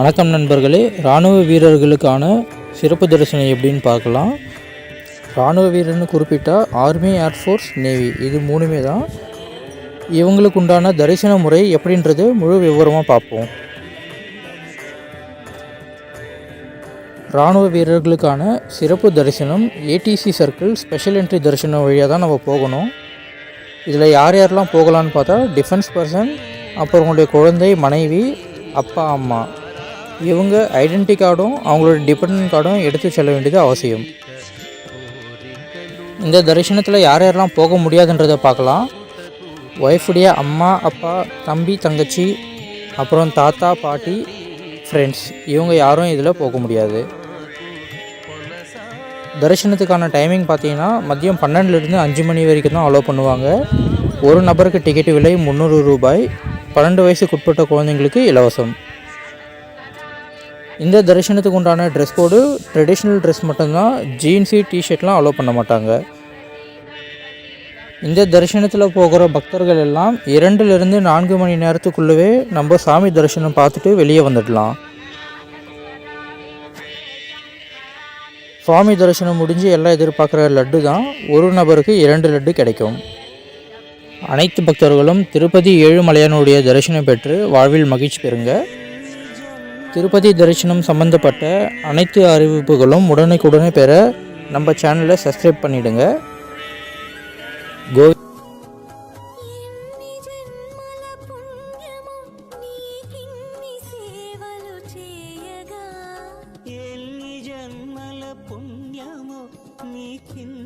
வணக்கம் நண்பர்களே. இராணுவ வீரர்களுக்கான சிறப்பு தரிசனம் எப்படின்னு பார்க்கலாம். இராணுவ வீரர்னு குறிப்பிட்டால் ஆர்மி ஏர்ஃபோர்ஸ் நேவி இது மூணுமே தான். இவங்களுக்கு உண்டான தரிசன முறை எப்படின்றது முழு விவரமாக பார்ப்போம். இராணுவ வீரர்களுக்கான சிறப்பு தரிசனம் ஏடிசி சர்க்கிள் ஸ்பெஷல் என்ட்ரி தரிசனம் வழியாக தான் நம்ம போகணும். இதில் யார் யாரெல்லாம் போகலான்னு பார்த்தா டிஃபென்ஸ் பர்சன் அப்புறம் உங்களுடைய குழந்தை மனைவி அப்பா அம்மா. இவங்க ஐடென்டி கார்டும் அவங்களோட டிபெண்டன்ட் கார்டும் எடுத்து செல்ல வேண்டியது அவசியம். இந்த தரிசனத்தில் யார் யாரெல்லாம் போக முடியாதுன்றதை பார்க்கலாம். ஒய்ஃபுடைய அம்மா அப்பா தம்பி தங்கச்சி அப்புறம் தாத்தா பாட்டி ஃப்ரெண்ட்ஸ் இவங்க யாரும் இதில் போக முடியாது. தரிசனத்துக்கான டைமிங் பார்த்தீங்கன்னா மதியம் பன்னெண்டுலேருந்து அஞ்சு மணி வரைக்கும் தான் அலோவ் பண்ணுவாங்க. ஒரு நபருக்கு டிக்கெட் விலை முந்நூறு ரூபாய். பன்னெண்டு வயசுக்கு உட்பட்ட குழந்தைங்களுக்கு இலவசம். இந்த தரிசனத்துக்கு உண்டான ட்ரெஸ் கோடு ட்ரெடிஷ்னல் ட்ரெஸ் மட்டும்தான் ஜீன்ஸு டிஷர்ட்லாம் அலோவ் பண்ண மாட்டாங்க. இந்த தரிசனத்தில் போகிற பக்தர்கள் எல்லாம் இரண்டுலேருந்து நான்கு மணி நேரத்துக்குள்ளவே நம்ம சாமி தரிசனம் பார்த்துட்டு வெளியே வந்துடலாம். சுவாமி தரிசனம் முடிஞ்சு எல்லாம் எதிர்பார்க்குற லட்டு தான் ஒரு நபருக்கு இரண்டு லட்டு கிடைக்கும். அனைத்து பக்தர்களும் திருப்பதி ஏழுமலையானுடைய தரிசனம் பெற்று வாழ்வில் மகிழ்ச்சி பெறுங்க. திருப்பதி தரிசனம் சம்மந்தப்பட்ட அனைத்து அறிவிப்புகளும் உடனுக்குடனே பெற நம்ம சேனலை சப்ஸ்கிரைப் பண்ணிவிடுங்க கோவி పుణ్యము నీకిన్